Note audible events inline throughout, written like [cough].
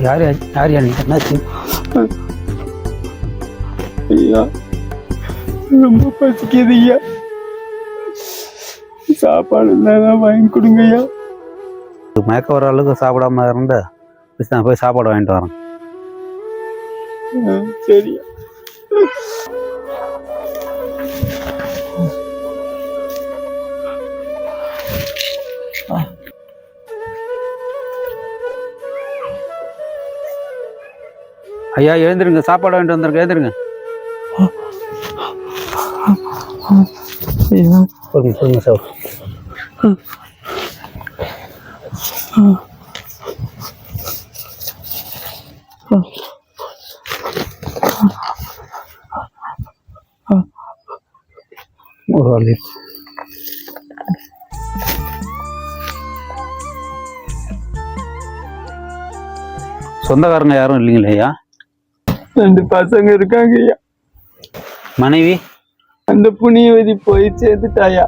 யார் யார் என்னாச்சு ஐயா ரொம்ப பசிக்குது ஐயா. சாப்பாடு இருந்தா வாங்கி கொடுங்க ஐயா. மயக்க வர அளவுக்கு சாப்பிடாம இருந்து நான் போய் சாப்பாடு வாங்கிட்டு வரேன். ஆ, ஐயா எழுந்திருங்க. சாப்பாடு வாங்கிட்டு வந்துருங்க. எழுந்திருங்க. சொல்லுங்க சொல்லுங்க சார். ஒரு சொந்தக்காரங்க யாரும் இல்லைங்களே ஐயா? ரெண்டு பசங்க இருக்காங்க ஐயா. மனைவி? அந்த புனியவதி போய் சேர்ந்துட்டாயா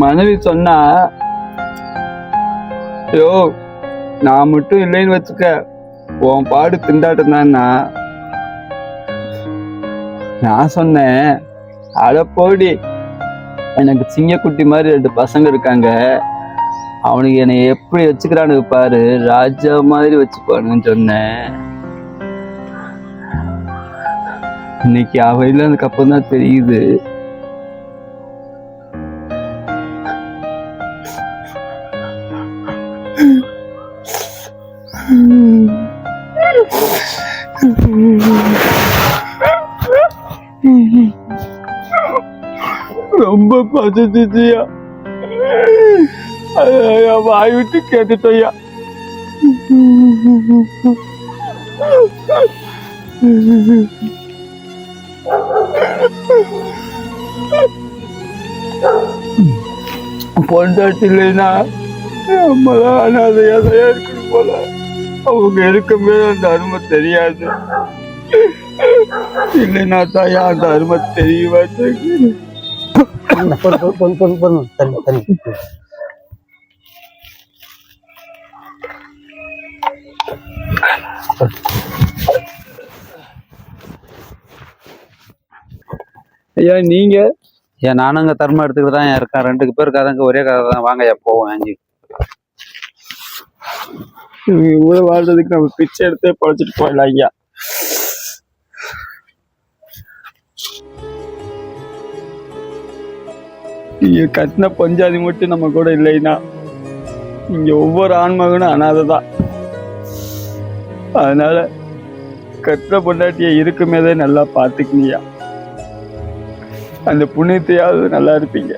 மனைவி சொன்னா ஐயோ நான் மட்டும் இல்லைன்னு வச்சுக்க உன் பாடு திண்டாட்டம் தான்னா? நான் சொன்னேன் அட போடி. எனக்கு சிங்கக்குட்டி மாதிரி ரெண்டு பசங்க இருக்காங்க. அவனுக்கு என்னை எப்படி வச்சுக்கிறானு பாரு. ராஜா மாதிரி வச்சுப்பானுன்னு சொன்னேன். இன்னைக்கு அவ இல்லைனதுக்கு அப்புறம் தான் தெரியுது. [laughs] ரொம்ப பசிச்சியா ஐயா வாய் விட்டு கேட்டுட்டோயா. பொண்டாட்டி இல்லைன்னா நம்மளாம் அனாதையா தான் இருக்கணும் போல. அவங்க இருக்குமே அந்த அருமை தெரியாது. இல்லைன்னா தாயா அந்த அருமை தெரியவா ஐயா நீங்க? ஏன் நானும் இங்கே தர்மம் எடுத்துக்கிட்டு தான் இருக்கேன். ரெண்டு பேர் கதைங்க ஒரே கதை தான். வாங்க ஐயா போவோம் அஞ்சு. வாழ்றதுக்கு நம்ம பிச்சை எடுத்தே பழச்சிட்டு போயிடலாம் ஐயா. இங்க கட்டின பஞ்சாதி மட்டும் நம்ம கூட இல்லைன்னா இங்க ஒவ்வொரு ஆண்மகனும் அனாதை தான் அதனால கட்டின பொண்டாட்டிய இருக்குமேதே நல்லா பார்த்துக்கினியா. அந்த புண்ணியத்தையாவது நல்லா இருப்பீங்க.